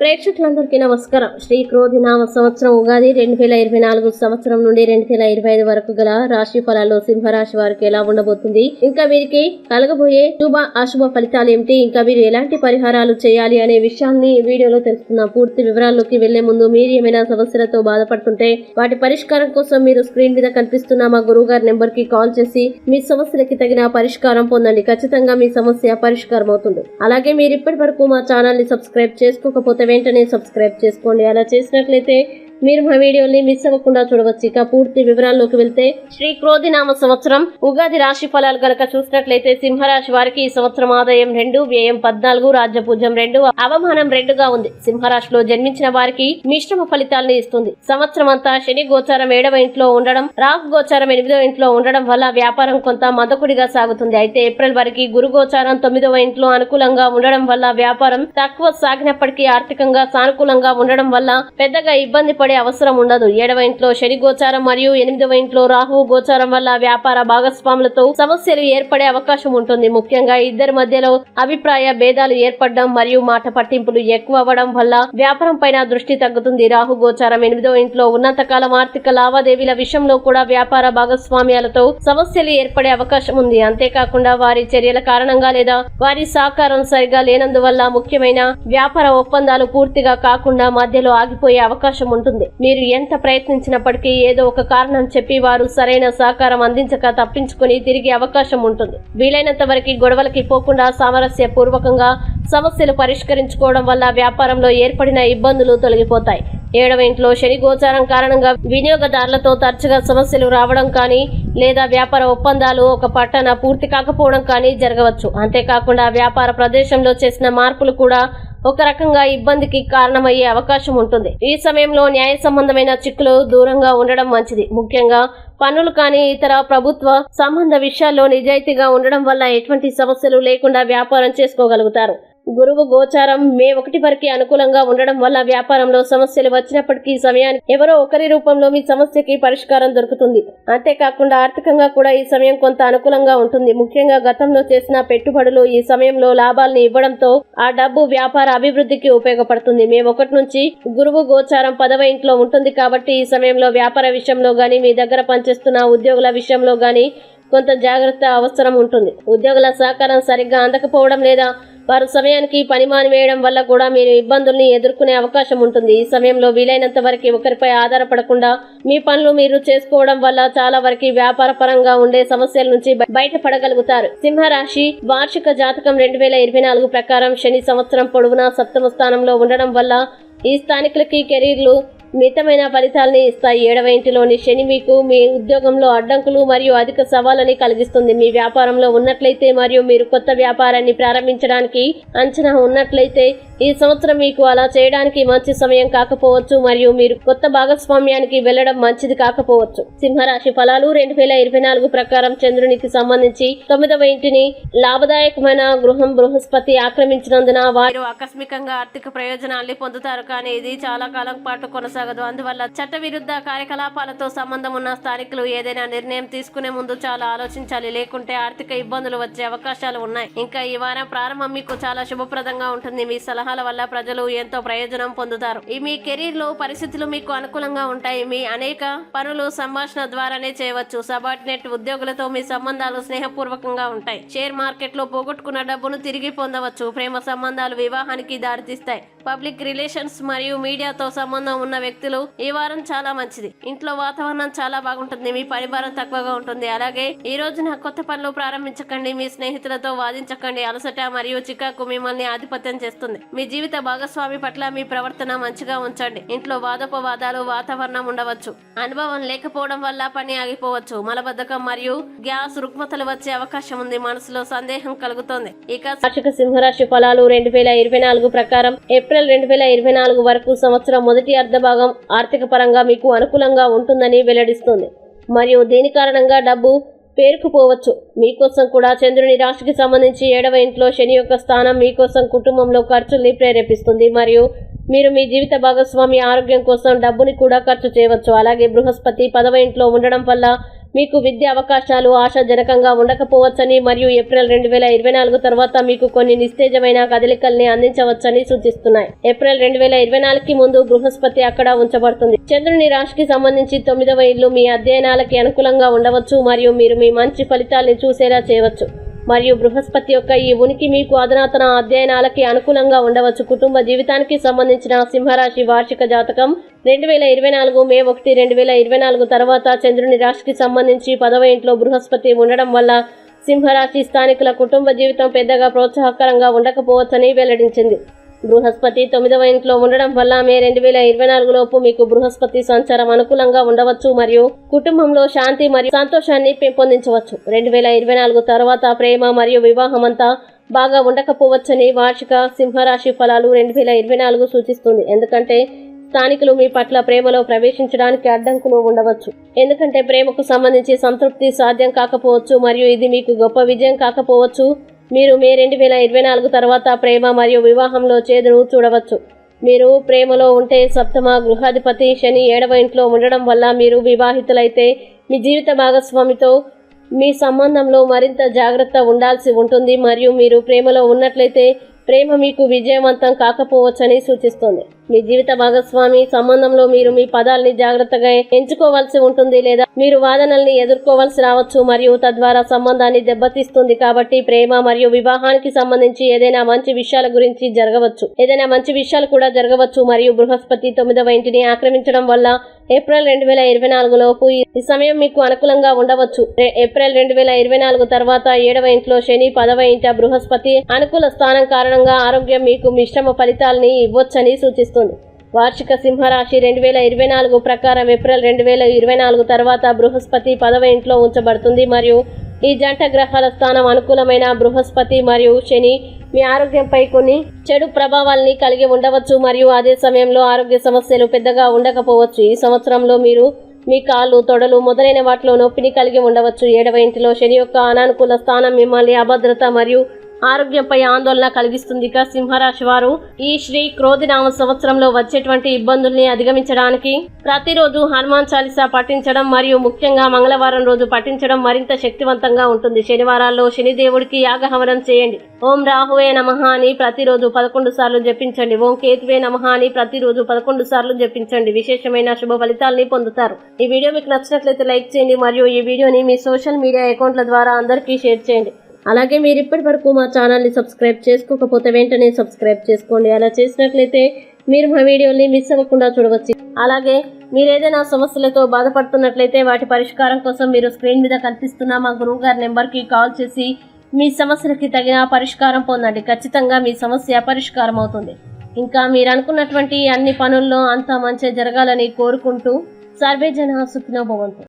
ప్రేక్షకులందరికీ నమస్కారం. శ్రీ క్రోధినామ సంవత్సరం ఉగాది రెండు వేల ఇరవై నాలుగు సంవత్సరం నుండి రెండు వేల ఇరవై ఐదు వరకు గల రాశి ఫలాల్లో సింహరాశి వారికి ఎలా ఉండబోతుంది? ఇంకా వీరికి కలగబోయే శుభ అశుభ ఫలితాలు ఏమిటి? ఇంకా వీరు ఎలాంటి పరిహారాలు చేయాలి అనే విషయాన్ని వీడియోలో తెలుసుకుందాం. పూర్తి వివరాల్లోకి వెళ్ళే ముందు మీరు ఏమైనా సమస్యలతో బాధపడుతుంటే వాటి పరిష్కారం కోసం మీరు స్క్రీన్ మీద కనిపిస్తున్న మా గురువు గారి నెంబర్కి కాల్ చేసి మీ సమస్యలకి తగిన పరిష్కారం పొందండి. ఖచ్చితంగా మీ సమస్య పరిష్కారం అవుతుంది అలాగే మీరు ఇప్పటి వరకు మా ఛానల్ని సబ్స్క్రైబ్ చేసుకోకపోతే వెంటనే సబ్స్క్రైబ్ చేసుకోండి. అలా చేసినట్లయితే మీరు మా వీడియోని మిస్ అవ్వకుండా చూడవచ్చు. ఇక పూర్తి వివరాల్లోకి వెళ్తే శ్రీ క్రోధినామ సంవత్సరం ఉగాది రాశి ఫలాలు గనక చూసినట్లయితే సింహరాశి వారికి ఈ సంవత్సరం ఆదాయం రెండు వ్యయం పద్నాలుగు రాజ్యపూజ్యం రెండు అవమానం రెండుగా ఉంది. సింహరాశిలో జన్మించిన వారికి మిశ్రమ ఫలితాలను ఇస్తుంది. సంవత్సరం అంతా శని గోచారం ఏడవ ఇంట్లో ఉండడం రాహు గోచారం ఎనిమిదవ ఇంట్లో ఉండడం వల్ల వ్యాపారం కొంత మదకుడిగా సాగుతుంది. అయితే ఏప్రిల్ వరకు గురు గోచారం తొమ్మిదవ ఇంట్లో అనుకూలంగా ఉండడం వల్ల వ్యాపారం తక్కువ సాగినప్పటికీ ఆర్థికంగా సానుకూలంగా ఉండడం వల్ల పెద్దగా ఇబ్బంది పడి అవసరం ఉండదు. ఏడవ ఇంట్లో శని గోచారం మరియు ఎనిమిదవ ఇంట్లో రాహు గోచారం వల్ల వ్యాపార భాగస్వాములతో సమస్యలు ఏర్పడే అవకాశం ఉంటుంది. ముఖ్యంగా ఇద్దరి మధ్యలో అభిప్రాయ భేదాలు ఏర్పడడం మరియు మాట పట్టింపులు ఎక్కువ అవ్వడం వల్ల వ్యాపారం పైన దృష్టి తగ్గుతుంది. రాహు గోచారం ఎనిమిదవ ఇంట్లో ఉన్నంతకాలం ఆర్థిక లావాదేవీల విషయంలో కూడా వ్యాపార భాగస్వామ్యాలతో సమస్యలు ఏర్పడే అవకాశం ఉంది. అంతేకాకుండా వారి చర్యల కారణంగా లేదా వారి సహకారం సరిగా లేనందువల్ల ముఖ్యమైన వ్యాపార ఒప్పందాలు పూర్తిగా కాకుండా మధ్యలో ఆగిపోయే అవకాశం ఉంటుంది. మీరు ఎంత ప్రయత్నించినప్పటికీ ఏదో ఒక కారణం చెప్పి వారు సరైన సహకారం అందించక తప్పించుకుని తిరిగి అవకాశం ఉంటుంది. వీలైనంత వరకు గొడవలకి పోకుండా సామరస్య పూర్వకంగా సమస్యలు పరిష్కరించుకోవడం వల్ల వ్యాపారంలో ఏర్పడిన ఇబ్బందులు తొలగిపోతాయి. ఏడవ ఇంట్లో శని గోచారం కారణంగా వినియోగదారులతో తరచుగా సమస్యలు రావడం కానీ లేదా వ్యాపార ఒప్పందాలు ఒక పట్టణ పూర్తి కాకపోవడం కానీ జరగవచ్చు. అంతేకాకుండా వ్యాపార ప్రదేశంలో చేసిన మార్పులు కూడా ఒక రకంగా ఇబ్బందికి కారణమయ్యే అవకాశం ఉంటుంది. ఈ సమయంలో న్యాయ సంబంధమైన చిక్కులు దూరంగా ఉండడం మంచిది. ముఖ్యంగా పన్నులు కానీ ఇతర ప్రభుత్వ సంబంధ విషయాల్లో నిజాయితీగా ఉండడం వల్ల ఎటువంటి సమస్యలు లేకుండా వ్యాపారం చేసుకోగలుగుతారు. గురువు గోచారం మే ఒకటి వరకు అనుకూలంగా ఉండడం వల్ల వ్యాపారంలో సమస్యలు వచ్చినప్పటికీ సమయానికి ఎవరో ఒకరి రూపంలో మీ సమస్యకి పరిష్కారం దొరుకుతుంది. అంతేకాకుండా ఆర్థికంగా కూడా ఈ సమయం కొంత అనుకూలంగా ఉంటుంది. ముఖ్యంగా గతంలో చేసిన పెట్టుబడులు ఈ సమయంలో లాభాలను ఇవ్వడంతో ఆ డబ్బు వ్యాపార అభివృద్ధికి ఉపయోగపడుతుంది. మే ఒకటి నుంచి గురువు గోచారం పదవ ఇంట్లో ఉంటుంది కాబట్టి ఈ సమయంలో వ్యాపార విషయంలో గానీ మీ దగ్గర పనిచేస్తున్న ఉద్యోగుల విషయంలో గానీ కొంత జాగ్రత్త అవసరం ఉంటుంది. ఉద్యోగుల సహకారం సరిగ్గా అందకపోవడం లేదా వారు సమయానికి పని మానివేయడం వల్ల కూడా మీరు ఇబ్బందుల్ని ఎదుర్కొనే అవకాశం ఉంటుంది. ఈ సమయంలో వీలైనంత వరకు ఒకరిపై ఆధారపడకుండా మీ పనులు మీరు చేసుకోవడం వల్ల చాలా వరకు వ్యాపార పరంగా ఉండే సమస్యల నుంచి బయటపడగలుగుతారు. సింహరాశి వార్షిక జాతకం రెండు వేల ఇరవై నాలుగు ప్రకారం శని సంవత్సరం పొడవునా సప్తమ స్థానంలో ఉండడం వల్ల ఈ స్థానికులకి కెరీర్లు మితమైన ఫలితాలని ఇస్తాయి. ఏడవ ఇంటిలోని శని మీకు మీ ఉద్యోగంలో అడ్డంకులు మరియు అధిక సవాళ్ళని కలిగిస్తుంది. మీ వ్యాపారంలో ఉన్నట్లయితే మరియు మీరు కొత్త వ్యాపారాన్ని ప్రారంభించడానికి అంచనా ఉన్నట్లయితే ఈ సంవత్సరం మీకు అలా చేయడానికి మంచి సమయం కాకపోవచ్చు మరియు మీరు కొత్త భాగస్వామ్యానికి వెళ్ళడం మంచిది కాకపోవచ్చు. సింహరాశి ఫలాలు రెండు వేల ఇరవై నాలుగు ప్రకారం చంద్రునికి సంబంధించి తొమ్మిదవ ఇంటిని లాభదాయకమైన గృహం బృహస్పతి ఆక్రమించినందున వారు ఆకస్మికంగా ఆర్థిక ప్రయోజనాల్ని పొందుతారు. కానీ ఇది చాలా కాలం పాటు కొనసాగదు. అందువల్ల చట్ట విరుద్ధ కార్యకలాపాలతో సంబంధం ఉన్న స్థానికులు ఏదైనా నిర్ణయం తీసుకునే ముందు చాలా ఆలోచించాలి. లేకుంటే ఆర్థిక ఇబ్బందులు వచ్చే అవకాశాలు ఉన్నాయి. ఇంకా ఈ వారం ప్రారంభం మీకు చాలా శుభప్రదంగా ఉంటుంది. మీ సలహాల వల్ల ప్రజలు ఎంతో ప్రయోజనం పొందుతారు. ఈ మీ కెరీర్లో పరిస్థితులు మీకు అనుకూలంగా ఉంటాయి. మీ అనేక పనులు సంభాషణ ద్వారానే చేయవచ్చు. సబార్డినేట్ ఉద్యోగులతో మీ సంబంధాలు స్నేహపూర్వకంగా ఉంటాయి. షేర్ మార్కెట్లో పోగొట్టుకున్న డబ్బును తిరిగి పొందవచ్చు. ప్రేమ సంబంధాలు వివాహానికి దారితీస్తాయి. పబ్లిక్ రిలేషన్స్ మరియు మీడియాతో సంబంధం ఉన్న వ్యక్తులు ఈ వారం చాలా మంచిది. ఇంట్లో వాతావరణం చాలా బాగుంటుంది మీ పరిభారం తక్కువగా ఉంటుంది. అలాగే ఈ రోజున కొత్త పనులు ప్రారంభించకండి మీ స్నేహితులతో వాదించకండి. అలసట మరియు చికాకు మిమ్మల్ని ఆధిపత్యం చేస్తుంది. మీ జీవిత భాగస్వామి పట్ల మీ ప్రవర్తన మంచిగా ఉంచండి. ఇంట్లో వాదోపవాదాలు వాతావరణం ఉండవచ్చు. అనుభవం లేకపోవడం వల్ల పని ఆగిపోవచ్చు. మలబద్ధకం మరియు గ్యాస్ రుగ్మతలు వచ్చే అవకాశం ఉంది. మనసులో సందేహం కలుగుతోంది. ఇక వార్షిక సింహరాశి ఫలాలు రెండు వేల ఇరవై నాలుగు ప్రకారం ఏప్రిల్ రెండు వేల ఇరవై నాలుగు వరకు సంవత్సరం మొదటి అర్ధభాగం ఆర్థిక పరంగా మీకు అనుకూలంగా ఉంటుందని వెల్లడిస్తుంది. మరియు దీని కారణంగా డబ్బు పేరుకుపోవచ్చు? మీకోసం కూడా చంద్రుని రాశికి సంబంధించి ఏడవ ఇంట్లో శని యొక్క స్థానం మీకోసం కుటుంబంలో ఖర్చుల్ని ప్రేరేపిస్తుంది. మరియు మీరు మీ జీవిత భాగస్వామి ఆరోగ్యం కోసం డబ్బుని కూడా ఖర్చు చేయవచ్చు. అలాగే బృహస్పతి పదవ ఇంట్లో ఉండడం వల్ల మీకు విద్య అవకాశాలు ఆశాజనకంగా ఉండకపోవచ్చని మరియు ఏప్రిల్ రెండు వేల ఇరవై నాలుగు తర్వాత మీకు కొన్ని నిస్తేజమైన కదలికల్ని అందించవచ్చని సూచిస్తున్నాయి. ఏప్రిల్ రెండు వేల ఇరవై నాలుగుకి ముందు బృహస్పతి అక్కడ ఉంచబడుతుంది. చంద్రుని రాశికి సంబంధించి తొమ్మిదవ ఇల్లు మీ అధ్యయనాలకి అనుకూలంగా ఉండవచ్చు మరియు మీరు మీ మంచి ఫలితాల్ని చూసేలా చేయవచ్చు. మరియు బృహస్పతి యొక్క ఈ ఉనికి మీకు అధునాతన అధ్యయనాలకి అనుకూలంగా ఉండవచ్చు. కుటుంబ జీవితానికి సంబంధించిన సింహరాశి వార్షిక జాతకం రెండు వేల ఇరవై నాలుగు మే ఒకటి రెండు వేల ఇరవై నాలుగు తర్వాత చంద్రుని రాశికి సంబంధించి పదవ ఇంట్లో బృహస్పతి ఉండడం వల్ల సింహరాశి స్థానికుల కుటుంబ జీవితం పెద్దగా ప్రోత్సాహకరంగా ఉండకపోవచ్చని వెల్లడించింది. బృహస్పతి తొమ్మిదవ ఇంట్లో ఉండడం వల్ల మే రెండు వేల ఇరవై నాలుగు లోపు మీకు బృహస్పతి సంచారం అనుకూలంగా ఉండవచ్చు మరియు కుటుంబంలో శాంతి మరియు సంతోషాన్ని పెంపొందించవచ్చు రెండు వేల ఇరవై నాలుగు తర్వాత ప్రేమ మరియు వివాహం అంతా బాగా ఉండకపోవచ్చని వార్షిక సింహరాశి ఫలాలు రెండు వేల ఇరవై నాలుగు సూచిస్తుంది. ఎందుకంటే స్థానికులు మీ పట్ల ప్రేమలో ప్రవేశించడానికి అడ్డంకులు ఉండవచ్చు. ఎందుకంటే ప్రేమకు సంబంధించి సంతృప్తి సాధ్యం కాకపోవచ్చు మరియు ఇది మీకు గొప్ప విజయం కాకపోవచ్చు. మీరు మే రెండు వేల ఇరవై నాలుగు తర్వాత ప్రేమ మరియు వివాహంలో చేదును చూడవచ్చు. మీరు ప్రేమలో ఉంటే సప్తమ గృహాధిపతి శని ఏడవ ఇంట్లో ఉండడం వల్ల మీరు వివాహితులైతే మీ జీవిత భాగస్వామితో మీ సంబంధంలో మరింత జాగ్రత్త ఉండాల్సి ఉంటుంది మరియు మీరు ప్రేమలో ఉన్నట్లయితే ప్రేమ మీకు విజయవంతం కాకపోవచ్చని సూచిస్తుంది. మీ జీవిత భాగస్వామి సంబంధంలో మీరు మీ పదాల్ని జాగ్రత్తగా ఎంచుకోవాల్సి ఉంటుంది లేదా మీరు వాదనల్ని ఎదుర్కోవాల్సి రావచ్చు మరియు తద్వారా సంబంధాన్ని దెబ్బతీస్తుంది కాబట్టి ప్రేమ మరియు వివాహానికి సంబంధించి ఏదైనా మంచి విషయాల గురించి జరగవచ్చు. ఏదైనా మంచి విషయాలు కూడా జరగవచ్చు మరియు బృహస్పతి తొమ్మిదవ ఇంటిని ఆక్రమించడం వల్ల ఏప్రిల్ రెండు వేల ఇరవై నాలుగు లోపు ఈ సమయం మీకు అనుకూలంగా ఉండవచ్చు. ఏప్రిల్ రెండు వేల ఇరవై నాలుగు తర్వాత ఏడవ ఇంట్లో శని పదవ ఇంట బృహస్పతి అనుకూల స్థానం కారణంగా ఆరోగ్యం మీకు మిశ్రమ ఫలితాలని ఇవ్వొచ్చని సూచిస్తుంది. వార్షిక సింహరాశి రెండు వేల ఇరవై నాలుగు ప్రకారం ఏప్రిల్ రెండు వేల ఇరవై నాలుగు తర్వాత బృహస్పతి పదవ ఇంట్లో ఉంచబడుతుంది. మరియు ఈ జంట గ్రహాల స్థానం అనుకూలమైన బృహస్పతి మరియు శని మీ ఆరోగ్యంపై కొన్ని చెడు ప్రభావాల్ని కలిగి ఉండవచ్చు. మరియు అదే సమయంలో ఆరోగ్య సమస్యలు పెద్దగా ఉండకపోవచ్చు. ఈ సంవత్సరంలో మీరు మీ కాళ్ళు తొడలు మొదలైన వాటిలో నొప్పిని కలిగి ఉండవచ్చు. ఏడవ ఇంటిలో శని యొక్క అనానుకూల స్థానం మిమ్మల్ని అభద్రత మరియు ఆరోగ్యంపై ఆందోళన కలిగిస్తుంది ఇక సింహరాశి వారు. ఈ శ్రీ క్రోధినామ సంవత్సరంలో వచ్చేటువంటి ఇబ్బందుల్ని అధిగమించడానికి ప్రతిరోజు హనుమాన్ చాలీసా పఠించడం మరియు ముఖ్యంగా మంగళవారం రోజు పఠించడం మరింత శక్తివంతంగా ఉంటుంది. శనివారాల్లో శనిదేవుడికి యాగహవనం చేయండి. ఓం రాహువే నమః అని ప్రతిరోజు పదకొండు సార్లు జపించండి. ఓం కేతువే నమః అని ప్రతిరోజు పదకొండు సార్లు జపించండి. విశేషమైన శుభ ఫలితాల్ని పొందుతారు. ఈ వీడియో మీకు నచ్చినట్లయితే లైక్ చేయండి మరియు ఈ వీడియోని మీ సోషల్ మీడియా అకౌంట్ల ద్వారా అందరికీ షేర్ చేయండి. అలాగే మీరు ఇప్పటి వరకు మా ఛానల్ని సబ్స్క్రైబ్ చేసుకోకపోతే వెంటనే సబ్స్క్రైబ్ చేసుకోండి. అలా చేసినట్లయితే మీరు మా వీడియోని మిస్ అవ్వకుండా చూడవచ్చు. అలాగే మీరు ఏదైనా సమస్యలతో బాధపడుతున్నట్లయితే వాటి పరిష్కారం కోసం మీరు స్క్రీన్ మీద కనిపిస్తున్న మా గురువు గారి నెంబర్కి కాల్ చేసి మీ సమస్యలకి తగిన పరిష్కారం పొందండి. ఖచ్చితంగా మీ సమస్య పరిష్కారం అవుతుంది. ఇంకా మీరు అనుకున్నటువంటి అన్ని పనుల్లో అంతా మంచి జరగాలని కోరుకుంటూ సర్వేజన సుఖినోభవంతు భవంతు.